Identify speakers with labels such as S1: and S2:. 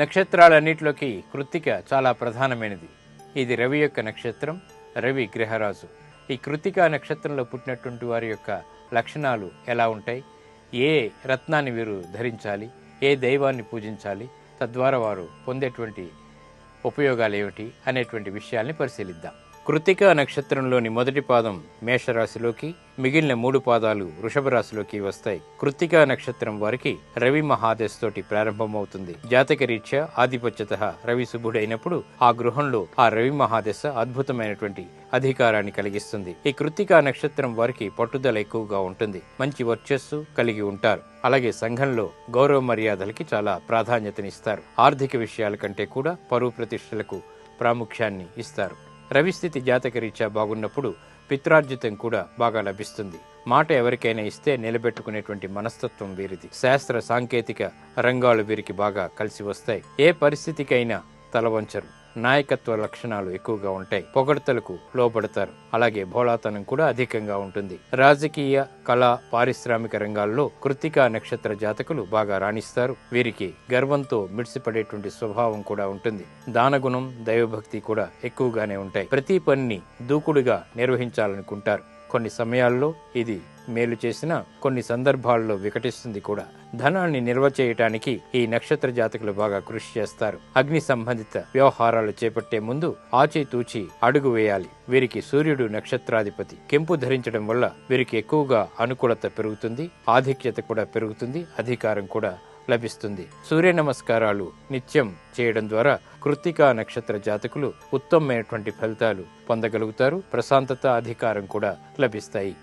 S1: నక్షత్రాలన్నిటిలోకి కృత్తిక చాలా ప్రధానమైనది. ఇది రవి యొక్క నక్షత్రం రవి గ్రహరాజు ఈ కృత్తిక నక్షత్రంలో పుట్టినటువంటి వారి యొక్క లక్షణాలు ఎలా ఉంటాయి? ఏ రత్నాన్ని వీరు ధరించాలి? ఏ దైవాన్ని పూజించాలి? తద్వారా వారు పొందేటువంటి ఉపయోగాలు ఏమిటి? అనేటువంటి విషయాల్ని పరిశీలిద్దాం. కృతిక నక్షత్రంలోని మొదటి పాదం మేషరాశిలోకి మిగిలిన మూడు పాదాలు వృషభ రాశిలోకి వస్తాయి. కృతిక నక్షత్రం వారికి రవి మహాదశ తోటి ప్రారంభమవుతుంది. జాతక రీత్యా ఆధిపత్యత రవి శుభుడైనప్పుడు ఆ గృహంలో ఆ రవి మహాదశ అద్భుతమైనటువంటి అధికారాన్ని కలిగిస్తుంది. ఈ కృతిక నక్షత్రం వారికి పట్టుదల ఎక్కువగా ఉంటుంది. మంచి వర్చస్సు కలిగి ఉంటారు. అలాగే సంఘంలో గౌరవ మర్యాదలకి చాలా ప్రాధాన్యతనిస్తారు. ఆర్థిక విషయాల కంటే కూడా పరువు ప్రతిష్టలకు ప్రాముఖ్యాన్ని ఇస్తారు. రవిస్థితి జాతకరీత్యా బాగున్నప్పుడు పిత్రార్జితం కూడా బాగా లభిస్తుంది. మాట ఎవరికైనా ఇస్తే నిలబెట్టుకునేటువంటి మనస్తత్వం వీరిది. శాస్త్ర సాంకేతిక రంగాలు వీరికి బాగా కలిసి వస్తాయి. ఏ పరిస్థితికైనా తలవంచరు. నాయకత్వ లక్షణాలు ఎక్కువగా ఉంటాయి. పొగడ్తలకు లోపడతారు అలాగే భోళాతనం కూడా అధికంగా ఉంటుంది. రాజకీయ కళ పారిశ్రామిక రంగాల్లో కృతికా నక్షత్ర జాతకులు బాగా రాణిస్తారు. వీరికి గర్వంతో మిడిసిపడేటువంటి స్వభావం కూడా ఉంటుంది. దానగుణం దైవభక్తి కూడా ఎక్కువగానే ఉంటాయి. ప్రతి పనిని దూకుడుగా నిర్వహించాలనుకుంటారు. కొన్ని సమయాల్లో ఇది మేలు చేసిన కొన్ని సందర్భాల్లో వికటిస్తుంది కూడా. ధనాన్ని నిల్వ చేయటానికి ఈ నక్షత్ర జాతకులు బాగా కృషి చేస్తారు. అగ్ని సంబంధిత వ్యవహారాలు చేపట్టే ముందు ఆచితూచి అడుగు వేయాలి. వీరికి సూర్యుడు నక్షత్రాధిపతి. కెంపు ధరించడం వల్ల వీరికి ఎక్కువగా అనుకూలత పెరుగుతుంది ఆధిక్యత కూడా పెరుగుతుంది అధికారం కూడా లభిస్తుంది. సూర్య నమస్కారాలు నిత్యం చేయడం ద్వారా కృత్తికా నక్షత్ర జాతకులు ఉత్తమమైనటువంటి ఫలితాలు పొందగలుగుతారు. ప్రశాంతత అధికారం కూడా లభిస్తాయి.